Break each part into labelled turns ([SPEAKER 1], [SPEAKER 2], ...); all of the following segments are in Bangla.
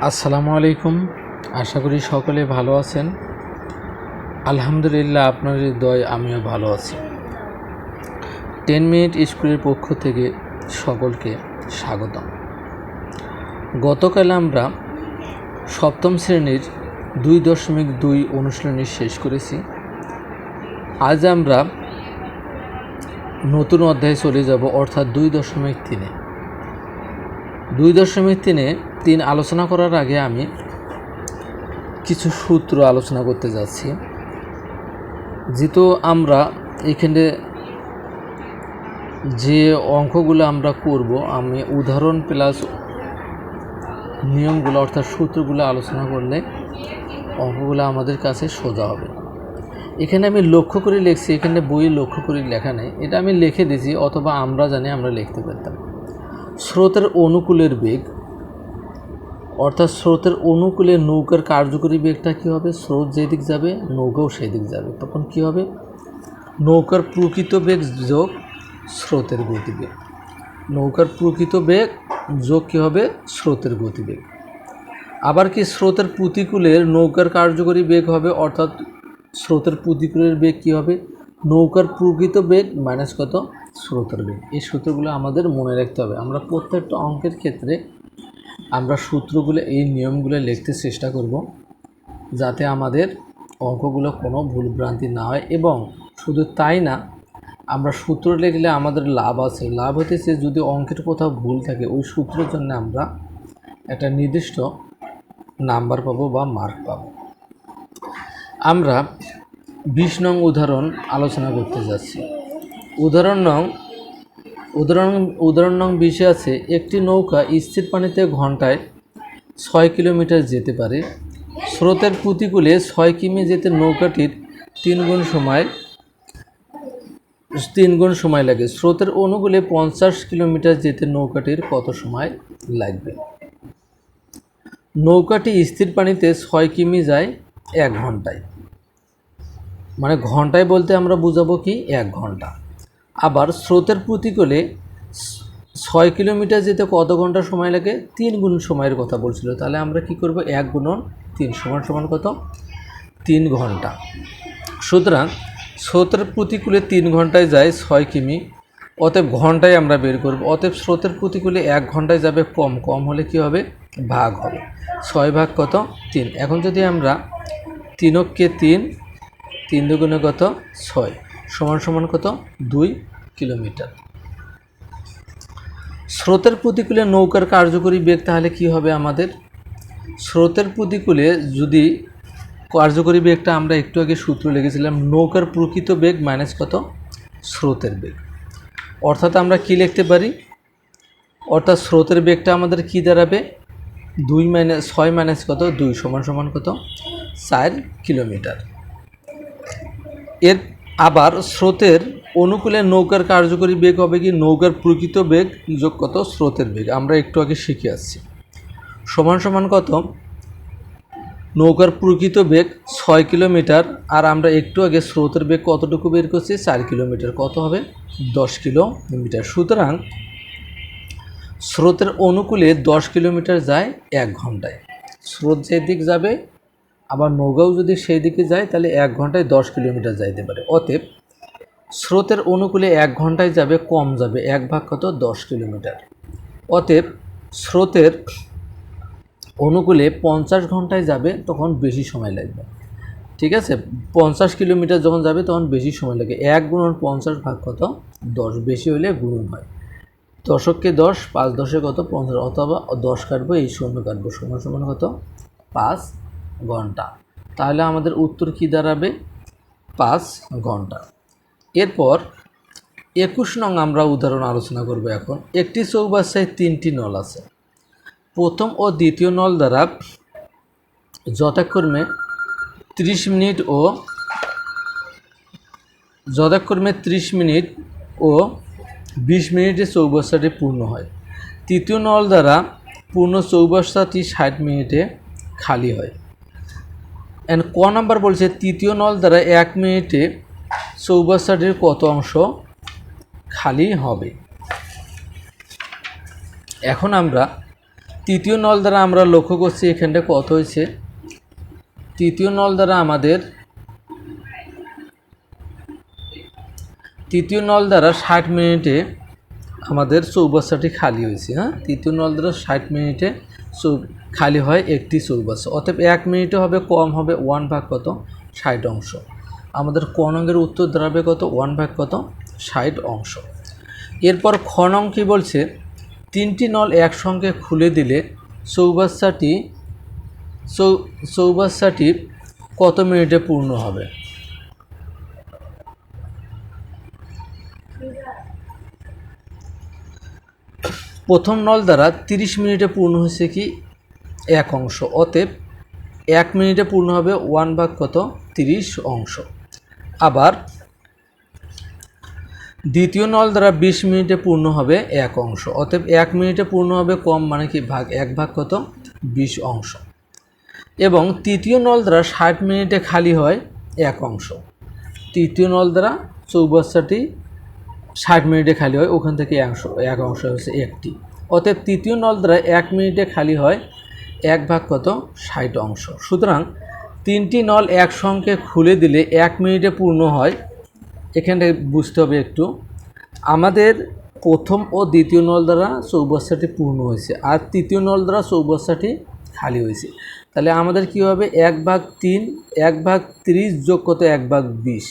[SPEAKER 1] আসসালামু আলাইকুম। আশা করি সকলে ভালো আছেন। আলহামদুলিল্লাহ আপনার হৃদয় আমিও ভালো আছি। টেন মিনিট স্কুলের পক্ষ থেকে সকলকে স্বাগতম। গতকাল আমরা সপ্তম শ্রেণির দুই দশমিক দুই অনুশীলনী শেষ করেছি। আজ আমরা নতুন অধ্যায়ে চলে যাব, অর্থাৎ দুই দশমিক তিনে। দুই দশমিক তিনে তিন আলোচনা করার আগে আমি কিছু সূত্র আলোচনা করতে যাচ্ছি। যেহেতু আমরা এখানে যে অঙ্কগুলো আমরা করব, আমি উদাহরণ প্লাস নিয়মগুলো অর্থাৎ সূত্রগুলো আলোচনা করলে অঙ্কগুলো আমাদের কাছে সোজা হবে। এখানে আমি লক্ষ্য করে লিখছি, এখানে বই লক্ষ্য করে লেখা নেই। এটা আমি লিখে দিয়েছি, অথবা আমরা জানি আমরা লিখতে পারতাম। স্রোতের অনুকূলের বেগ, অর্থাৎ স্রোতের অনুকূলে নৌকার কার্যকরী বেগটা কী হবে? স্রোত যেদিক যাবে, নৌকাও সেদিক যাবে। তখন কী হবে? নৌকার প্রকৃত বেগ যোগ স্রোতের গতিবেগ। নৌকার প্রকৃত বেগ যোগ কী হবে? স্রোতের গতিবেগ। আবার কি স্রোতের প্রতিকূলের নৌকার কার্যকরী বেগ হবে? অর্থাৎ স্রোতের প্রতিকূলের বেগ কী হবে? নৌকার প্রকৃত বেগ মাইনাস কত? স্রোতের বেগ। এই সূত্রগুলো আমাদের মনে রাখতে হবে। আমরা প্রত্যেকটা অঙ্কের ক্ষেত্রে আমরা সূত্রগুলো, এই নিয়মগুলো লিখতে চেষ্টা করব যাতে আমাদের অঙ্কগুলো কোনো ভুলভ্রান্তি না হয় এবং শুধু তাই না, আমরা সূত্র লিখলে আমাদের লাভ আছে। লাভ হতেছে যদি অঙ্কের কোথাও ভুল থাকে, ওই সূত্রের জন্য আমরা একটা নির্দিষ্ট নাম্বার পাবো বা মার্ক পাবো। আমরা বিশ নং উদাহরণ আলোচনা করতে যাচ্ছি। উদাহরণ নং, উদাহরণ উদাহরণ নং বিশে আছে, একটি নৌকা স্থির পানিতে ঘন্টায় ছয় কিলোমিটার যেতে পারে। স্রোতের প্রতিকূলে ছয় কিমি যেতে নৌকাটির তিন গুণ সময়, তিন গুণ সময় লাগে। স্রোতের অনুকূলে পঞ্চাশ কিলোমিটার যেতে নৌকাটির কত সময় লাগবে? নৌকাটি স্থির পানিতে ছয় কিমি যায় এক ঘন্টায়। মানে ঘন্টায় বলতে আমরা বুঝাবো কি এক ঘণ্টা। আবার স্রোতের প্রতিকূলে ছয় কিলোমিটার যেতে কত ঘণ্টা সময় লাগে? তিন গুণ সময়ের কথা বলছিল। তাহলে আমরা কি করব? এক গুণন তিন সমান সমান কত? তিন ঘণ্টা। সুতরাং স্রোতের প্রতিকূলে তিন ঘন্টায় যায় ছয় কিমি। অতএব ঘন্টায় আমরা বের করব। অতএব স্রোতের প্রতিকূলে এক ঘন্টায় যাবে কম। কম হলে কি হবে? ভাগ হবে। ছয় ভাগ কত? তিন। এখন যদি আমরা তিনককে তিন তিন দুগুণে কত? ছয়। সমান সমান কত? দুই কিলোমিটার। স্রোতের প্রতিকূলে নৌকার কার্যকরী বেগ তাহলে কি হবে আমাদের? স্রোতের প্রতিকূলে যদি কার্যকরী বেগটা আমরা একটু আগে সূত্র লিখেছিলাম, নৌকার প্রকৃত বেগ মাইনাস কত? স্রোতের বেগ। অর্থাৎ আমরা কি লিখতে পারি? অর্থাৎ স্রোতের বেগটা আমাদের কি দাঁড়াবে? দুই মাইনাস ছয় মাইনাস কত? দুই সমান সমান কত? চার কিলোমিটার। এর আবার স্রোতের অনুকূলে নৌকার কার্যকরী বেগ হবে কি? নৌকার প্রকৃত বেগ যোগ কত? স্রোতের বেগ। আমরা একটু আগে শিখে আসছি। সমান সমান কত? নৌকার প্রকৃত বেগ ছয় কিলোমিটার। আর আমরা একটু আগে স্রোতের বেগ কতটুকু বের করছি? চার কিলোমিটার। কত হবে? দশ কিলোমিটার। সুতরাং স্রোতের অনুকূলে দশ কিলোমিটার যায় এক ঘন্টায়। স্রোত যেদিক যাবে আবার নৌকাও যদি সেই দিকে যায়, তাহলে এক ঘন্টায় দশ কিলোমিটার যাইতে পারে। অতএব স্রোতের অনুকূলে এক ঘন্টায় যাবে, কম যাবে, এক ভাগ কত? দশ কিলোমিটার। অতএব স্রোতের অনুকূলে পঞ্চাশ ঘন্টায় যাবে, তখন বেশি সময় লাগবে। ঠিক আছে? পঞ্চাশ কিলোমিটার যখন যাবে, তখন বেশি সময় লাগে। এক গুণন পঞ্চাশ ভাগ কত? দশ। বেশি হলে গুণন হয়। দশককে দশ, পাঁচ দশে কত? পঞ্চাশ। অথবা দশ কাটবো, এই শূন্য কাটবো। সমান সমান কত? পাঁচ। ঘণ্টা। তাহলে আমাদের উত্তর কী দাঁড়াবে? পাঁচ ঘণ্টা। এরপর একুশ নং আমরা উদাহরণ আলোচনা করব এখন। একটি চৌবাচ্চায় তিনটি নল আছে। প্রথম ও দ্বিতীয় নল দ্বারা যথাক্রমে ত্রিশ মিনিট ও যথাক্রমে ত্রিশ মিনিট ও বিশ মিনিটে চৌবাচ্চাটি পূর্ণ হয়। তৃতীয় নল দ্বারা পূর্ণ চৌবাচ্চাটি ষাট মিনিটে খালি হয়। অ্যান্ড ক নাম্বার বলছে, তৃতীয় নল দ্বারা এক মিনিটে চৌবাচ্চাটির কত অংশ খালি হবে? এখন আমরা তৃতীয় নল দ্বারা আমরা লক্ষ্য করছি এখানটা কত হয়েছে? তৃতীয় নল দ্বারা আমাদের তৃতীয় নল দ্বারা ষাট মিনিটে আমাদের চৌবাচ্চাটি খালি হয়েছে হ্যাঁ? তৃতীয় নল দ্বারা ষাট মিনিটে খালি হয় একটি চৌবাচ্চা। অতএব এক মিনিটে হবে কম হবে ওয়ান ভাগ কত? ষাট অংশ। আমাদের ক নঙ্গের উত্তর দাঁড়াবে কত? ওয়ান ভাগ কত? ষাট অংশ। এরপর খ নং কী বলছে? তিনটি নল একসঙ্গে খুলে দিলে চৌবাচ্চাটি, চৌ, চৌবাচ্চাটি কত মিনিটে পূর্ণ হবে? প্রথম নল দ্বারা তিরিশ মিনিটে পূর্ণ হয়েছে কি? এক অংশ। অতএব এক মিনিটে পূর্ণ হবে ওয়ান ভাগ কত? তিরিশ অংশ। আবার দ্বিতীয় নল দ্বারা বিশ মিনিটে পূর্ণ হবে এক অংশ। অতএব এক মিনিটে পূর্ণ হবে কম মানে কি? ভাগ এক ভাগ কত? বিশ অংশ। এবং তৃতীয় নল দ্বারা ষাট মিনিটে খালি হয় এক অংশ। তৃতীয় নল দ্বারা চৌবাচ্চাটি ষাট মিনিটে খালি হয়, ওখান থেকে অংশ এক অংশ হচ্ছে একটি। অতএব তৃতীয় নল দ্বারা এক মিনিটে খালি হয়, এক ভাগ কত? ষাট অংশ। সুতরাং তিনটি নল একসঙ্গে খুলে দিলে এক মিনিটে পূর্ণ হয়। এখানে বুঝতে হবে একটু। আমাদের প্রথম ও দ্বিতীয় নল দ্বারা চৌবাচ্চাটি পূর্ণ হয়েছে, আর তৃতীয় নল দ্বারা চৌবাচ্চাটি খালি হয়েছে। তাহলে আমাদের কি হবে? এক ভাগ তিন, এক ভাগ তিরিশ যোগ কত? এক ভাগ বিশ।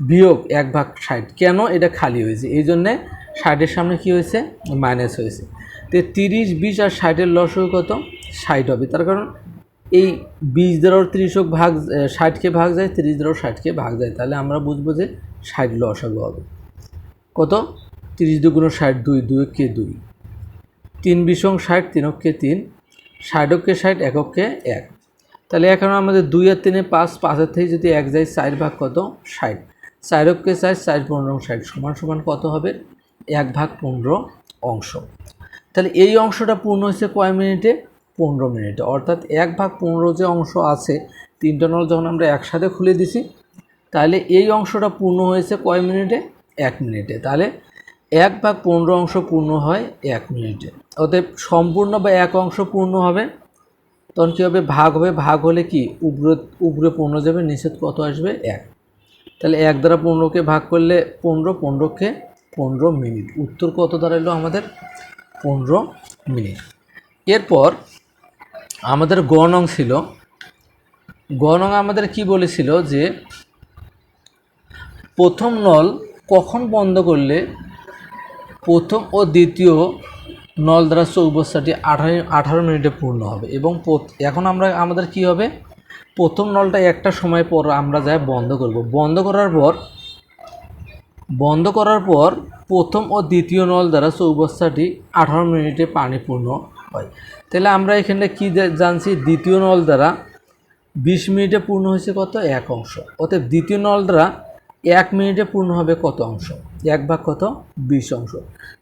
[SPEAKER 1] বিয়োগ এক ভাগ ষাট। কেন এটা খালি হয়েছে? এই জন্যে ষাটের সামনে কি হয়েছে? মাইনাস হয়েছে। তো তিরিশ, বিশ আর ষাটের লসও কত? ষাট হবে। তার কারণ এই বিশ দ্বারাও তিরিশক ভাগ ষাটকে ভাগ যায়, তিরিশ দ্বারাও ষাটকে ভাগ যায়। তাহলে আমরা বুঝব যে ষাট লসাগু হবে কত? তিরিশ দুগুণ ষাট দুই দুইকে দুই। তিন বিশং ষাট, তিনককে তিন। ষাটককে ষাট, একককে এক। তাহলে এখন আমাদের দুই আর তিনে পাঁচ, পাঁচের থেকে যদি এক যায়, চার ভাগ কত? ষাট। চারককে চার চার পনেরো ষাট সমান সমান কত হবে? এক ভাগ পনেরো অংশ। তাহলে এই অংশটা পূর্ণ হয়েছে কয় মিনিটে? পনেরো মিনিটে। অর্থাৎ এক ভাগ পনেরো যে অংশ আছে, তিনটা নল যখন আমরা একসাথে খুলে দিছি, তাহলে এই অংশটা পূর্ণ হয়েছে কয় মিনিটে? এক মিনিটে। তাহলে এক ভাগ পনেরো অংশ পূর্ণ হয় এক মিনিটে। অতএব সম্পূর্ণ বা এক অংশ পূর্ণ হবে, তখন কী হবে? ভাগ হবে। ভাগ হলে কি? উপরে উপরে পূর্ণ যাবে, নিষেধ কত আসবে? এক। তাহলে এক দ্বারা পনেরোকে ভাগ করলে পনেরো, পনেরোকে পনেরো মিনিট। উত্তর কত দাঁড়াল আমাদের? পনেরো মিনিট। এরপর আমাদের গণং ছিল। গণং আমাদের কি বলেছিল যে প্রথম নল কখন বন্ধ করলে প্রথম ও দ্বিতীয় নল দ্বারা চৌবস্তাটি আঠারো আঠারো মিনিটে পূর্ণ হবে এবং এখন আমরা, আমাদের কি হবে? প্রথম নলটা একটা সময় পর আমরা যাই বন্ধ করব। বন্ধ করার পর, বন্ধ করার পর প্রথম ও দ্বিতীয় নল দ্বারা চৌবস্তাটি আঠারো মিনিটে পানি পূর্ণ হয়। তাহলে আমরা এখানে কি জানছি? দ্বিতীয় নল দ্বারা বিশ মিনিটে পূর্ণ হয়েছে কত? এক অংশ। অতএব দ্বিতীয় নল দ্বারা এক মিনিটে পূর্ণ হবে কত অংশ? এক ভাগ কত? বিশ অংশ।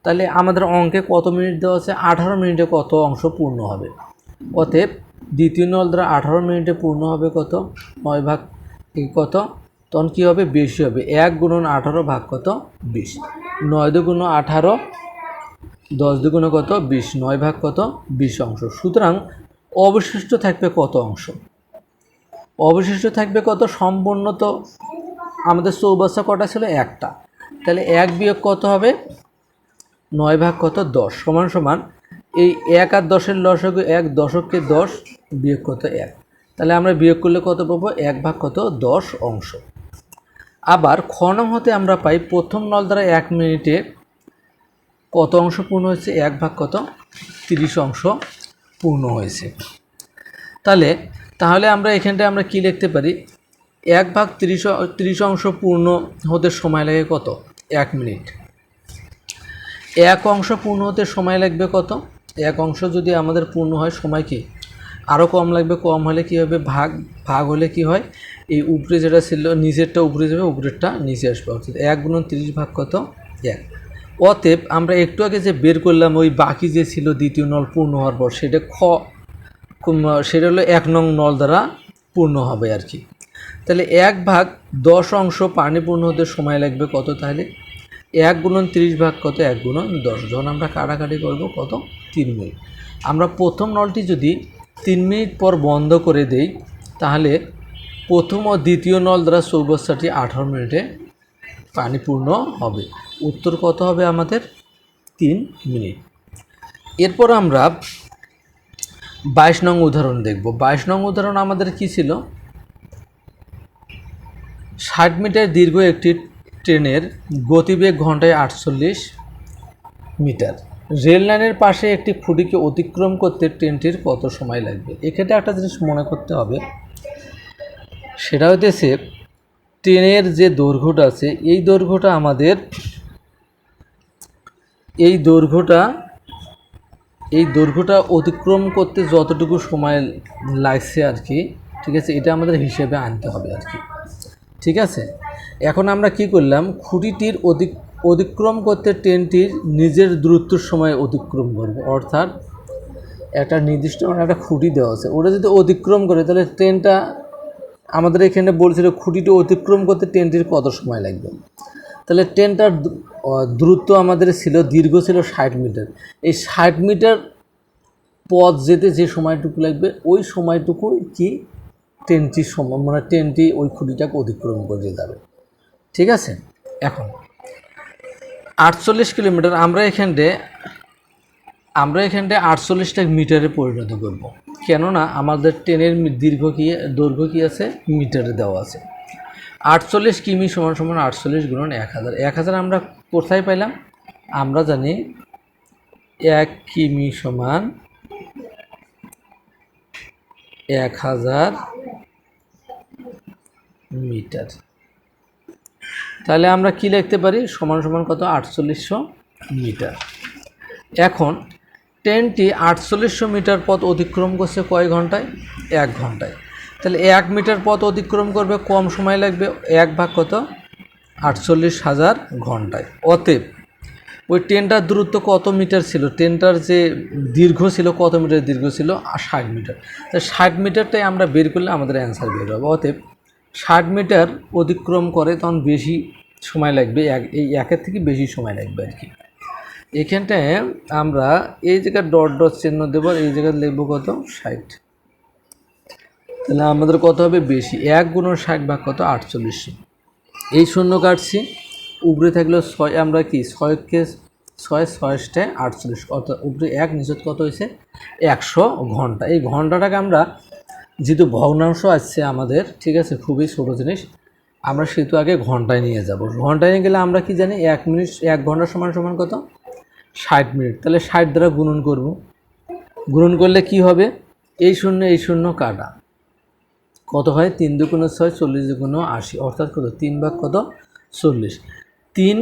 [SPEAKER 1] তাহলে আমাদের অঙ্কে কত মিনিট দেওয়া আছে? আঠারো মিনিটে কত অংশ পূর্ণ হবে? অতএব দ্বিতীয় নল দ্বারা আঠারো মিনিটে পূর্ণ হবে কত? নয় ভাগ কত? তখন কী হবে? বেশি হবে। এক গুণন আঠারো ভাগ কত? বিশ। নয় দুগুণ আঠারো, দশ দুগুণে কত? বিশ। নয় ভাগ কত? বিশ অংশ। সুতরাং অবশিষ্ট থাকবে কত অংশ? অবশিষ্ট থাকবে কত? সম্পূর্ণ তো আমাদের চৌবাচ্চা কটা ছিল? একটা। তাহলে এক বিয়োগ কত হবে? নয় ভাগ কত? দশ। সমান সমান এই এক আর দশের লসক এক, দশককে দশ, বিয়োগ কত এক? তাহলে আমরা বিয়োগ করলে কত পাবো? এক ভাগ কত? দশ অংশ। আবার খ নং হতে আমরা পাই প্রথম নল দ্বারা এক মিনিটে কত অংশ পূর্ণ হয়েছে? এক ভাগ কত? তিরিশ অংশ পূর্ণ হয়েছে। তাহলে তাহলে আমরা এখানটায় আমরা কি লিখতে পারি? এক ভাগ তিরিশ তিরিশ অংশ পূর্ণ হতে সময় লাগে কত? এক মিনিট। এক অংশ পূর্ণ হতে সময় লাগবে কত? এক অংশ যদি আমাদের পূর্ণ হয় সময় কি? আরও কম লাগবে, কম হলে কি হবে? ভাগ ভাগ হলে কি হয়? এই উপরে যেটা ছিল, নিচেরটা উপরে যাবে, উপরেরটা নিচে আসবে। অর্থাৎ এক গুণ তিরিশ ভাগ কত? এক। অতএব আমরা একটু আগে যে বের করলাম, ওই বাকি যে ছিল দ্বিতীয় নল পূর্ণ হওয়ার পর, সেটা খ সেটা হলো এক নং নল দ্বারা পূর্ণ হবে আর কি। তাহলে এক ভাগ দশ অংশ পানি পূর্ণ হতে সময় লাগবে কত তাহলে? এক গুণন তিরিশ ভাগ কত? এক গুণন দশ। যখন আমরা কাটাকাটি করব কত? তিন মিনিট। আমরা প্রথম নলটি যদি তিন মিনিট পর বন্ধ করে দেই, তাহলে প্রথম ও দ্বিতীয় নল দ্বারা চৌবস্তাটি আঠারো মিনিটে পানিপূর্ণ হবে। উত্তর কত হবে আমাদের? তিন মিনিট। এরপর আমরা বাইশ নং উদাহরণ দেখব। বাইশ নং উদাহরণ আমাদের কি ছিল? ষাট মিটার দীর্ঘ একটি ট্রেনের গতিবেগ ঘন্টায় আটচল্লিশ মিটার। রেল লাইনের পাশে একটি খুঁটিকে অতিক্রম করতে ট্রেনটির কত সময় লাগবে? এক্ষেত্রে একটা জিনিস মনে করতে হবে, সেটা হইতেছে ট্রেনের যে দৈর্ঘ্যটা আছে, এই দৈর্ঘ্যটা আমাদের, এই দৈর্ঘ্যটা এই দৈর্ঘ্যটা অতিক্রম করতে যতটুকু সময় লাগছে আর কি, ঠিক আছে, এটা আমাদের হিসেবে আনতে হবে আর কি। ঠিক আছে? এখন আমরা কি করলাম? খুঁটিটির অধিক অতিক্রম করতে ট্রেনটির নিজের দূরত্বর সময় অতিক্রম করবে। অর্থাৎ একটা নির্দিষ্ট মানে একটা খুঁটি দেওয়া আছে। ওটা যদি অতিক্রম করে, তাহলে ট্রেনটা আমাদের এখানে বলছিল খুঁটিটি অতিক্রম করতে ট্রেনটির কত সময় লাগবে? তাহলে ট্রেনটার দূরত্ব আমাদের ছিল, দীর্ঘ ছিল ষাট মিটার। এই ষাট মিটার পথ যেতে যে সময়টুকু লাগবে, ওই সময়টুকু কি? ট্রেনটির সময় মানে ট্রেনটি ওই খুঁটিটাকে অতিক্রম করে যাবে ঠিক আছে? এখন, আটচল্লিশ কিলোমিটার, আমরা এখানটে আমরা এখানটায় আটচল্লিশটা মিটারে পরিণত করব। কেননা, আমাদের ট্রেনের দীর্ঘ কি, দৈর্ঘ্য কী আছে? মিটারে দেওয়া আছে। আটচল্লিশ কিমি সমান সমান আটচল্লিশ গুণন এক হাজার। এক হাজার আমরা কোথায় পাইলাম? আমরা জানি এক কিমি সমান এক হাজার মিটার। তাহলে আমরা কি লিখতে পারি? সমান সমান কত? আটচল্লিশশো মিটার। এখন, ট্রেনটি আটচল্লিশশো মিটার পথ অতিক্রম করছে কয় ঘন্টায়? এক ঘন্টায়। তাহলে এক মিটার পথ অতিক্রম করবে, কম সময় লাগবে, এক ভাগ কত? আটচল্লিশ হাজার ঘন্টায়। অতএব, ওই ট্রেনটার দূরত্ব কত মিটার ছিল? ট্রেনটার যে দীর্ঘ ছিল, কত মিটার দীর্ঘ ছিল? ষাট মিটার। তা ষাট মিটারটাই আমরা বের করলে আমাদের অ্যান্সার বের হবে। অতএব ষাট মিটার অতিক্রম করে তখন বেশি সময় লাগবে, এক এই একের থেকে বেশি সময় লাগবে আর কি। এখানটায় আমরা এই জায়গায় ডট ডট চিহ্ন দেবো, এই জায়গায় লিখব কত? ষাট। তাহলে আমাদের কত হবে? বেশি। এক গুণ ষাট ভাগ কত? আটচল্লিশশো এই শূন্য কাটছি। উপরে থাকল ছয়, আমরা কি? ছয়কে ছয়, ছয়টায় আটচল্লিশ। অর্থাৎ উপরে এক নিচত কত হয়েছে? একশো ঘণ্টা। এই ঘন্টাটাকে আমরা যেহেতু ভগ্নাংশ আসছে আমাদের, ঠিক আছে, খুবই ছোটো জিনিস, আমরা সেহেতু আগে ঘন্টায় নিয়ে যাব। ঘন্টায় নিয়ে গেলে আমরা কি জানি, এক মিনিট, এক ঘণ্টা সমান সমান কত? ষাট মিনিট। তাহলে ষাট দ্বারা গুণন করব। গুণন করলে কি হবে? এই শূন্য এই শূন্য কাটা। কত হয়? তিন দুগুণ ছয়, চল্লিশ দুগুণ আশি। অর্থাৎ কত? তিন ভাগ কত? চল্লিশ। তিন,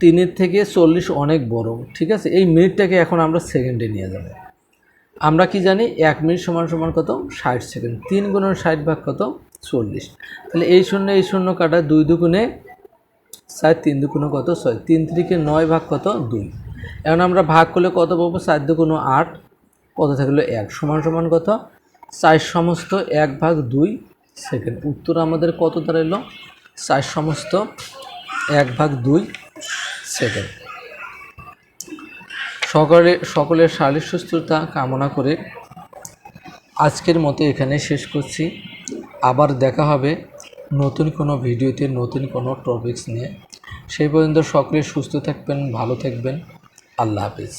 [SPEAKER 1] তিনের থেকে চল্লিশ অনেক বড়, ঠিক আছে? এই মিনিটটাকে এখন আমরা সেকেন্ডে নিয়ে যাব। আমরা কি জানি এক মিনিট সমান সমান কত? ষাট সেকেন্ড। তিন গুণন ষাট ভাগ কত? চল্লিশ। তাহলে এই শূন্য এই শূন্য কাটা দুই দুগুণে চার, তিন দুগুণ কত? ছয়। তিন থেকে নয় ভাগ কত? দুই। এখন আমরা ভাগ করলে কত পাবো? চার দুগুণ আট। কত থাকল? এক। সমান সমান কত? চার সমস্ত এক ভাগ দুই সেকেন্ড। উত্তর আমাদের কত দাঁড়াইলো? চার সমস্ত এক ভাগ দুই সেকেন্ড। সকলে সকলের শারীরিক সুস্থতা কামনা করে আজকের মতো এখানে শেষ করছি। আবার দেখা হবে নতুন কোনো ভিডিওতে, নতুন কোনো টপিকস নিয়ে। সেই পর্যন্ত সকলে সুস্থ থাকবেন, ভালো থাকবেন। আল্লাহ হাফিজ।